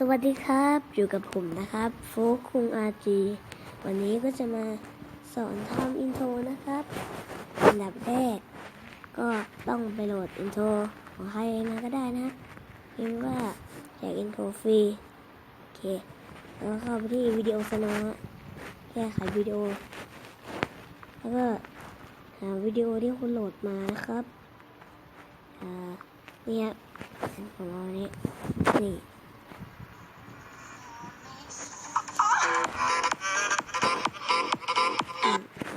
สวัสดีครับ อยู่กับผมนะครับโฟกคุงอาจีวันนี้ก็จะมาสอนทำอินโทรนะครับอันดับแรก ก็ต้องไปโหลดอินโทรของใครมาก็ได้นะพิมพ์ว่าอยากอินโทรฟรี โอเค แล้วเข้าไปที่วิดีโอสนว์แก้ไขวิดีโอ แล้วก็หาวิดีโอที่คุณโหลดมานะครับ อ่า เนี่ยของเรานี้นี่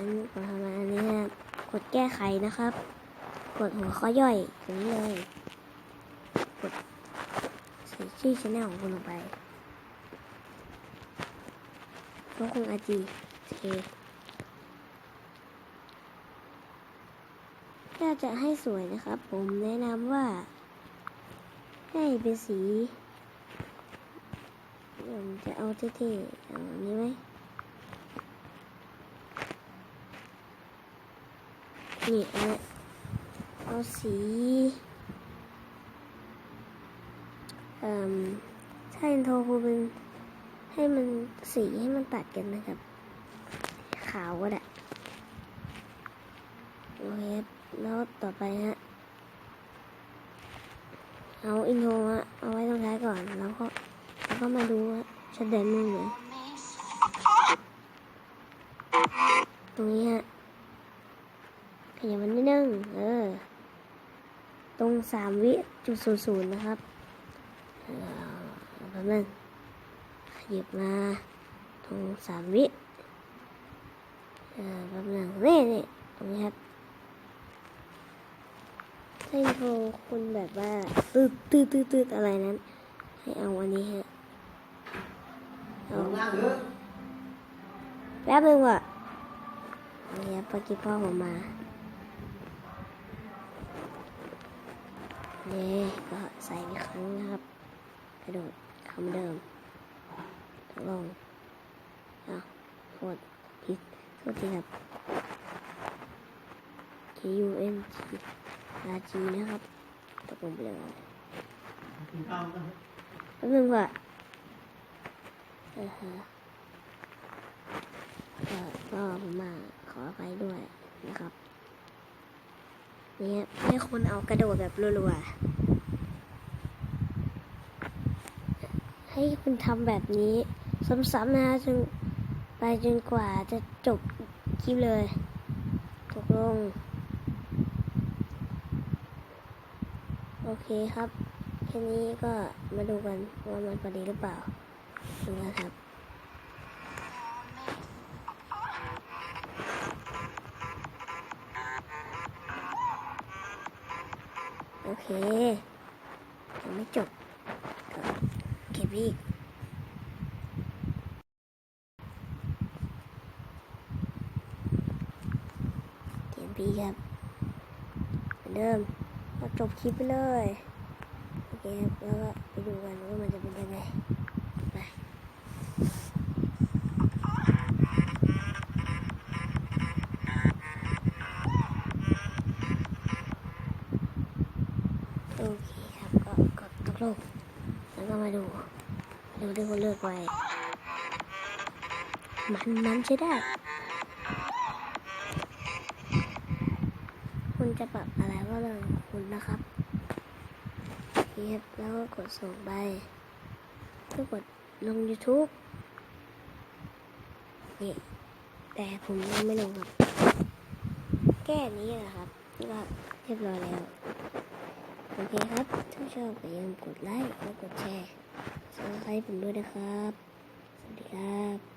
อันนี้กดทำมาอันนี้นะครับกดแก้ไขนะครับ กดหัวข้อย่อยตรงนี้เลย กดใส่ชื่อชแนลของคุณลงไปพวกคุณอาจีโอเคถ้าจะให้สวยนะครับ ผมแนะนำว่า ให้เป็นสีผมจะเอาเท่ๆเอาอันนี้ไหม นี่อันนี้เอาสีเอ่อถ้าอินโทรคูเป็นให้มันสีให้มันตัดกันนะครับ ขาวก็ได้โอเคแล้วต่อไปฮะเอาอินโทรฮะเอาไว้ตรงท้ายก่อนแล้วก็แล้วก็มาดูว่าชัดเด่นมึงไหนตรงนี้ฮะ ขยับมันนิดนึงเออ ตรงสามวิจุดศูนย์ศูนย์นะครับเออแป๊บนึงขยับมาตรงสามวิเออแป๊บนึงนี่นี่ตรงนี้ครับให้โทรคุณแบบว่าตืดตืดตืดตืดอะไรนั้น ให้เอาอันนี้ฮะเอาแป๊บนึงว่ะนี่ครับเมื่อกี้พ่อผมมา นี่ก็ใส่อีกครั้งนะครับ กระโดดคำเดิมลงอะโคตรผิดโทษทีครับ K U N G R G นะครับตกลงไปเลยแป๊บนึงว่ะเออฮะก็ผมมาขออภัยด้วยนะครับ นี่ให้คุณเอากระโดดแบบรัวๆ ให้คุณทำแบบนี้ ซ้ำๆนะจนไปจนกว่าจะจบคลิปเลย ตกลง โอเคครับ แค่นี้ก็มาดูกันว่ามันพอดีหรือเปล่าดูนะครับ เคยังไม่จบก็เก็บอีกเก็บอีกครับเหมือนเดิมก็จบคลิปไปเลย โอเคครับแล้วก็ไปดูกันว่ามันจะเป็น กดตกแล้วก็มาดูดูที่คุณเลือกไว้ มันมันใช้ได้ คุณจะปรับอะไรก็เรื่องคุณนะครับเทียบแล้วก็กดส่งไปก็กดลง YouTube นี่แต่ผมยังไม่ลงครับ แก้นี้นะครับที่ว่าเรียบร้อยแล้ว โอเคครับ ถ้าชอบก็อย่าลืมกดไลค์และกดแชร์สำหรับใครผมด้วยนะครับ สวัสดีครับ